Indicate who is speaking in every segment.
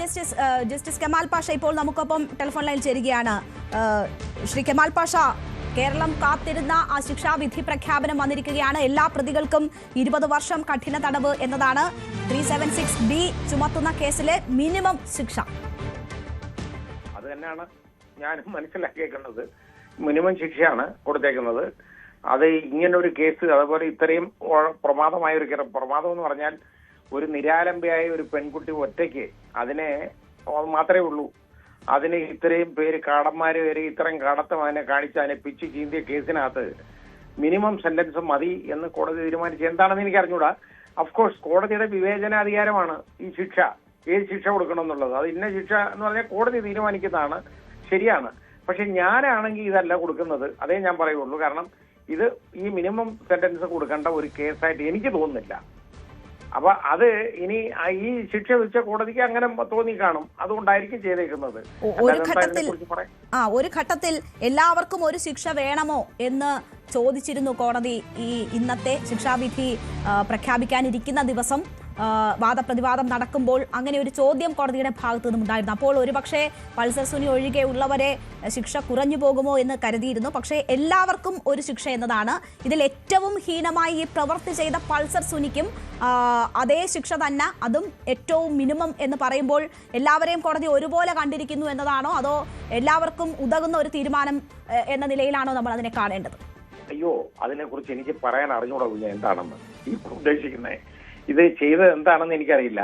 Speaker 1: Justice justice Kemal Pasha ഇപ്പോൾ നമുക്കൊപ്പം telephone ലൈനിൽ ചേരുകയാണ്. ശ്രീ കെമാൽ പാഷ കേരളം കാത്തിരുന്ന ആ ശിക്ഷാവിധി പ്രഖ്യാപനം വന്നിരിക്കുകയാണ്. എല്ലാ പ്രതികൾക്കും ഇരുപത് വർഷം കഠിന തടവ് എന്നതാണ് ത്രീ സെവൻ സിക്സ് ബി ചുമത്തുന്ന കേസിലെ മിനിമം ശിക്ഷ.
Speaker 2: അത് തന്നെയാണ് ഞാനും മനസ്സിലാക്കിയേക്കുന്നത്. മിനിമം ശിക്ഷയാണ് കൊടുത്തേക്കുന്നത്. അത് ഇങ്ങനൊരു കേസ് അതുപോലെ ഇത്രയും പ്രമാദമായ ഒരു പ്രമാദം എന്ന് പറഞ്ഞാൽ ഒരു നിരാലംബയായ ഒരു പെൺകുട്ടി ഒറ്റയ്ക്ക് അതിനെ മാത്രമേ ഉള്ളൂ. അതിന് ഇത്രയും പേര് കാടന്മാര് വരെ ഇത്രയും കടത്തം അതിനെ കാണിച്ച് അതിനെ പിച്ച് ചീന്തിയ കേസിനകത്ത് മിനിമം സെന്റൻസ് മതി എന്ന് കോടതി തീരുമാനിച്ചു എന്താണെന്ന് എനിക്ക് അറിഞ്ഞൂടാ. അഫ്കോഴ്സ് കോടതിയുടെ വിവേചനാധികാരമാണ് ഈ ശിക്ഷ. ഏത് ശിക്ഷ കൊടുക്കണമെന്നുള്ളത്? അത് ഇന്ന ശിക്ഷ എന്ന് പറഞ്ഞാൽ കോടതി തീരുമാനിക്കുന്നതാണ്. ശരിയാണ്. പക്ഷെ ഞാനാണെങ്കിൽ ഇതല്ല കൊടുക്കുന്നത്. അതേ ഞാൻ പറയുള്ളൂ. കാരണം ഇത് ഈ മിനിമം സെന്റൻസ് കൊടുക്കേണ്ട ഒരു കേസായിട്ട് എനിക്ക് തോന്നുന്നില്ല. അപ്പൊ അത് ഇനി ഈ ശിക്ഷ വിധിച്ച കോടതിക്ക് അങ്ങനെ തോന്നി കാണും. അതുകൊണ്ടായിരിക്കും ചെയ്തേക്കുന്നത്.
Speaker 1: ഒരു ഘട്ടത്തിൽ ആ ഒരു ഘട്ടത്തിൽ എല്ലാവർക്കും ഒരു ശിക്ഷ വേണമോ എന്ന് ചോദിച്ചിരുന്നു കോടതി ഈ ഇന്നത്തെ ശിക്ഷാവിധി പ്രഖ്യാപിക്കാനിരിക്കുന്ന ദിവസം. വാദപ്രതിവാദം നടക്കുമ്പോൾ അങ്ങനെ ഒരു ചോദ്യം കോടതിയുടെ ഭാഗത്തു നിന്നും ഉണ്ടായിരുന്നു. അപ്പോൾ ഒരുപക്ഷെ പൾസർ സുനി ഒഴികെയുള്ളവരെ ശിക്ഷ കുറഞ്ഞു പോകുമോ എന്ന് കരുതിയിരുന്നു. പക്ഷേ എല്ലാവർക്കും ഒരു ശിക്ഷ എന്നതാണ്. ഇതിൽ ഏറ്റവും ഹീനമായി ഈ പ്രവൃത്തി ചെയ്ത പൾസർ സുനിക്കും അതേ ശിക്ഷ തന്നെ. അതും ഏറ്റവും മിനിമം എന്ന് പറയുമ്പോൾ എല്ലാവരെയും കോടതി ഒരുപോലെ കണ്ടിരിക്കുന്നു എന്നതാണോ? അതോ എല്ലാവർക്കും ഉതകുന്ന ഒരു തീരുമാനം എന്ന നിലയിലാണോ നമ്മൾ അതിനെ കാണേണ്ടത്?
Speaker 2: അയ്യോ അതിനെക്കുറിച്ച് എനിക്ക് പറയാൻ അറിഞ്ഞൂടാ കുഞ്ഞ എന്താണെന്ന്. ഈ ഉദ്ദേശിക്കുന്നത് ഇത് ചെയ്തത് എന്താണെന്ന് എനിക്കറിയില്ല.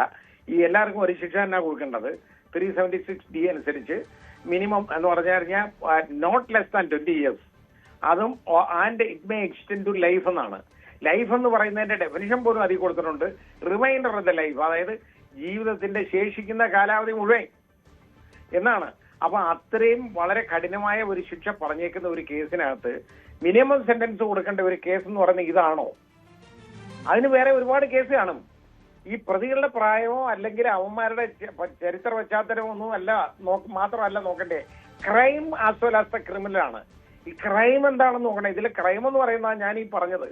Speaker 2: ഈ എല്ലാവർക്കും ഒരു ശിക്ഷ തന്നെ കൊടുക്കേണ്ടത്. ത്രീ സെവന്റി സിക്സ് ഡി അനുസരിച്ച് മിനിമം എന്ന് പറഞ്ഞു കഴിഞ്ഞാൽ not less than twenty years അതും and it may extend to life എന്നാണ്. ലൈഫ് എന്ന് പറയുന്നതിന്റെ ഡെഫിനിഷൻ പോലും അതിൽ കൊടുത്തിട്ടുണ്ട്. റിമൈൻഡർ ഓഫ് ദ ലൈഫ് അതായത് ജീവിതത്തിന്റെ ശേഷിക്കുന്ന കാലാവധി മുഴുവൻ എന്നാണ്. അപ്പൊ അത്രയും വളരെ കഠിനമായ ഒരു ശിക്ഷ പറഞ്ഞേക്കുന്ന ഒരു കേസിനകത്ത് മിനിമം സെന്റൻസ് കൊടുക്കേണ്ട ഒരു കേസ് എന്ന് പറയുന്നത് ഇതാണോ? അതിന് വേറെ ഒരുപാട് കേസ് കാണും. ഈ പ്രതികളുടെ പ്രായമോ അല്ലെങ്കിൽ അവന്മാരുടെ ചരിത്ര പശ്ചാത്തലമോ ഒന്നും അല്ല മാത്രമല്ല നോക്കണ്ടേ. ക്രൈം ആസ് വെൽ ആസ് ആണ്. ഈ ക്രൈം എന്താണെന്ന് നോക്കണേ ഇതിൽ ക്രൈം എന്ന് പറയുന്നത് ഞാൻ ഈ പറഞ്ഞത്.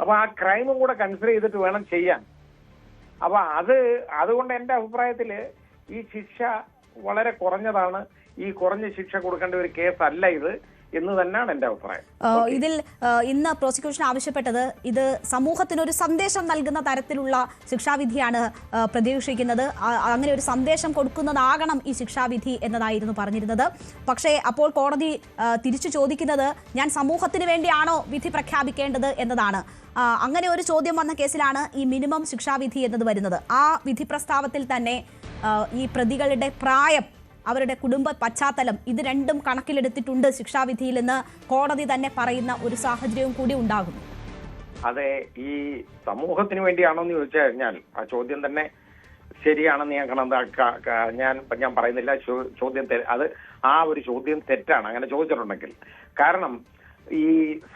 Speaker 2: അപ്പൊ ആ ക്രൈമും കൂടെ കൺസിഡർ ചെയ്തിട്ട് വേണം ചെയ്യാൻ. അപ്പൊ അത് അതുകൊണ്ട് എന്റെ അഭിപ്രായത്തിൽ ഈ ശിക്ഷ വളരെ കുറഞ്ഞതാണ്. ഈ കുറഞ്ഞ ശിക്ഷ കൊടുക്കേണ്ട ഒരു കേസല്ല ഇത്. എന്ന് തന്നെയാണ് എന്റെ അഭിപ്രായം.
Speaker 1: ഇതിൽ ഇന്ന് പ്രോസിക്യൂഷൻ ആവശ്യപ്പെട്ടത് ഇത് സമൂഹത്തിന് ഒരു സന്ദേശം നൽകുന്ന തരത്തിലുള്ള ശിക്ഷാവിധിയാണ് പ്രതീക്ഷിക്കുന്നത്. അങ്ങനെ ഒരു സന്ദേശം കൊടുക്കുന്നതാകണം ഈ ശിക്ഷാവിധി എന്നതായിരുന്നു പറഞ്ഞിരുന്നത്. പക്ഷേ അപ്പോൾ കോടതി തിരിച്ചു ചോദിക്കുന്നത് ഞാൻ സമൂഹത്തിന് വേണ്ടിയാണോ വിധി പ്രഖ്യാപിക്കേണ്ടത് എന്നതാണ്. അങ്ങനെ ഒരു ചോദ്യം വന്ന കേസിലാണ് ഈ മിനിമം ശിക്ഷാവിധി എന്നത് വരുന്നത്. ആ വിധി പ്രസ്താവത്തിൽ തന്നെ ഈ പ്രതികളുടെ പ്രായം അവരുടെ കുടുംബ പശ്ചാത്തലം ഇത് രണ്ടും കണക്കിലെടുത്തിട്ടുണ്ട് ശിക്ഷാവിധിയിൽ എന്ന് കോടതി തന്നെ പറയുന്ന ഒരു സാഹചര്യവും കൂടി ഉണ്ടാകും
Speaker 2: അതെ ഈ സമൂഹത്തിന് വേണ്ടിയാണോ എന്ന് ചോദിച്ചു കഴിഞ്ഞാൽ ആ ചോദ്യം തന്നെ ശരിയാണെന്ന് ഞാൻ ഞാൻ ഞാൻ പറയുന്നില്ല ചോദ്യം അത് ആ ഒരു ചോദ്യം തെറ്റാണ് അങ്ങനെ ചോദിച്ചിട്ടുണ്ടെങ്കിൽ. കാരണം ഈ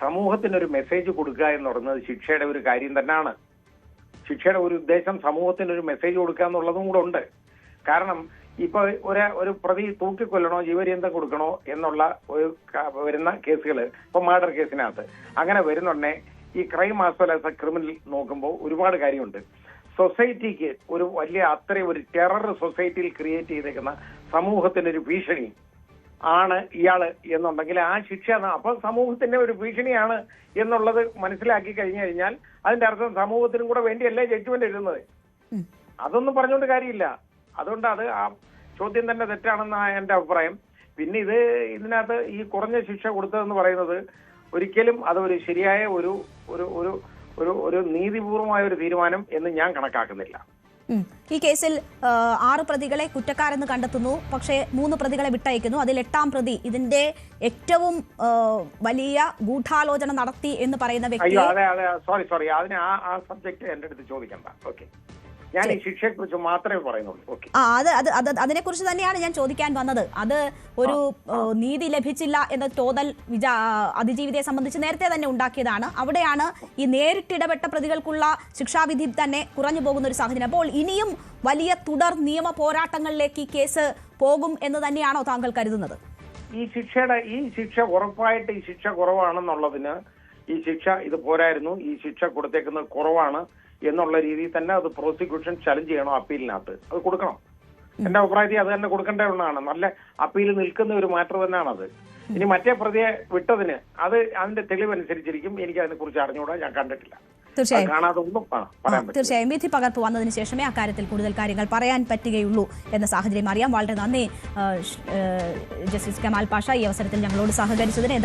Speaker 2: സമൂഹത്തിന് ഒരു മെസ്സേജ് കൊടുക്കുക എന്ന് പറയുന്നത് ശിക്ഷയുടെ ഒരു കാര്യം തന്നെയാണ് ശിക്ഷയുടെ ഒരു ഉദ്ദേശം സമൂഹത്തിന് ഒരു മെസ്സേജ് കൊടുക്കുക എന്നുള്ളതും കൂടെ ഉണ്ട്. കാരണം ഇപ്പൊ ഒരു ഒരു പ്രതി തൂക്കിക്കൊല്ലണോ ജീവപര്യന്തം കൊടുക്കണോ എന്നുള്ള ഒരു വരുന്ന കേസുകൾ ഇപ്പൊ മർഡർ കേസിനകത്ത്. അങ്ങനെ വരുന്നുടനെ ഈ crime as well as a criminal നോക്കുമ്പോൾ ഒരുപാട് കാര്യമുണ്ട്. സൊസൈറ്റിക്ക് ഒരു വലിയ അത്രയും ഒരു ടെറർ സൊസൈറ്റിയിൽ ക്രിയേറ്റ് ചെയ്തേക്കുന്ന സമൂഹത്തിന്റെ ഒരു ഭീഷണി ആണ് ഇയാൾ എന്നുണ്ടെങ്കിൽ ആ ശിക്ഷ അപ്പൊ സമൂഹത്തിന്റെ ഒരു ഭീഷണിയാണ് എന്നുള്ളത് മനസ്സിലാക്കി കഴിഞ്ഞു കഴിഞ്ഞാൽ അതിന്റെ അർത്ഥം സമൂഹത്തിനും കൂടെ വേണ്ടിയല്ലേ ജഡ്ജ്മെന്റ് എഴുതുന്നത്. അതൊന്നും പറഞ്ഞുകൊണ്ട് കാര്യമില്ല. അതുകൊണ്ട് അത് ആ ചോദ്യം തന്നെ തെറ്റാണെന്നാണ് എന്റെ അഭിപ്രായം. പിന്നെ ഇത് ഇതിനകത്ത് ഈ കുറഞ്ഞ ശിക്ഷ കൊടുത്തതെന്ന് പറയുന്നത് ഒരിക്കലും അതൊരു ശരിയായ ഒരു ഒരു ഒരു ഒരു ഒരു നീതിപൂർവമായ ഒരു തീരുമാനം എന്ന് ഞാൻ കണക്കാക്കുന്നില്ല.
Speaker 1: ഈ കേസിൽ ആറ് പ്രതികളെ കുറ്റക്കാരെന്ന് കണ്ടെത്തുന്നു. പക്ഷേ മൂന്ന് പ്രതികളെ വിട്ടയക്കുന്നു. അതിൽ എട്ടാം പ്രതി ഇതിന്റെ ഏറ്റവും വലിയ ഗൂഢാലോചന നടത്തി എന്ന് പറയുന്ന
Speaker 2: വ്യക്തി സോറി സോറി അതിന് ആ ആ സബ്ജക്ട് എന്റെ അടുത്ത് ചോദിക്കണ്ട. ഓക്കെ ഞാൻ ഈ ശിക്ഷയെ കുറിച്ച് മാത്രമേ പറയുന്നുള്ളൂ.
Speaker 1: ആ അത് അത് അത് അതിനെക്കുറിച്ച് തന്നെയാണ് ഞാൻ ചോദിക്കാൻ വന്നത്. അത് ഒരു നീതി ലഭിച്ചില്ല എന്ന തോന്നൽ വിചാ അതിജീവിതയെ സംബന്ധിച്ച് നേരത്തെ തന്നെ ഉണ്ടാക്കിയതാണ്. അവിടെയാണ് ഈ നേരിട്ടിടപെട്ട പ്രതികൾക്കുള്ള ശിക്ഷാവിധി തന്നെ കുറഞ്ഞു പോകുന്ന ഒരു സാഹചര്യം. അപ്പോൾ ഇനിയും വലിയ തുടർ നിയമ പോരാട്ടങ്ങളിലേക്ക് ഈ കേസ് പോകും എന്ന് തന്നെയാണോ താങ്കൾ കരുതുന്നത്?
Speaker 2: ഈ ശിക്ഷയുടെ ഈ ശിക്ഷ ഉറപ്പായിട്ട് ഈ ശിക്ഷ കുറവാണെന്നുള്ളതിന് ഈ ശിക്ഷ ഇത് പോരായിരുന്നു. ഈ ശിക്ഷ കൊടുത്തേക്കുന്നത് കുറവാണ്. എന്നുള്ള രീതിയിൽ തന്നെ അത് പ്രോസിക്യൂഷൻ ചലഞ്ച് ചെയ്യണം അപ്പീലിനകത്ത്. അത് കൊടുക്കണം. എന്റെ അഭിപ്രായത്തിൽ അത് തന്നെ കൊടുക്കേണ്ട ഒന്നാണ് നല്ല അപ്പീൽ നിൽക്കുന്ന ഒരു മാറ്റർ തന്നെയാണത് ഇനി മറ്റേ പ്രതിയെ വിട്ടതിന് അത് അതിന്റെ തെളിവനുസരിച്ചിരിക്കും. എനിക്ക് അതിനെ കുറിച്ച് അറിഞ്ഞുകൂടാ ഞാൻ കണ്ടിട്ടില്ല.
Speaker 1: തീർച്ചയായും. തീർച്ചയായും. വിധി പകർപ്പ് വന്നതിന് ശേഷമേ അക്കാര്യത്തിൽ കൂടുതൽ കാര്യങ്ങൾ പറയാൻ പറ്റുകയുള്ളൂ എന്ന സാഹചര്യം അറിയാം. വളരെ നന്ദി ജസ്റ്റിസ് കമാൽ പാഷ ഈ അവസരത്തിൽ ഞങ്ങളോട് സഹകരിച്ചതിന്.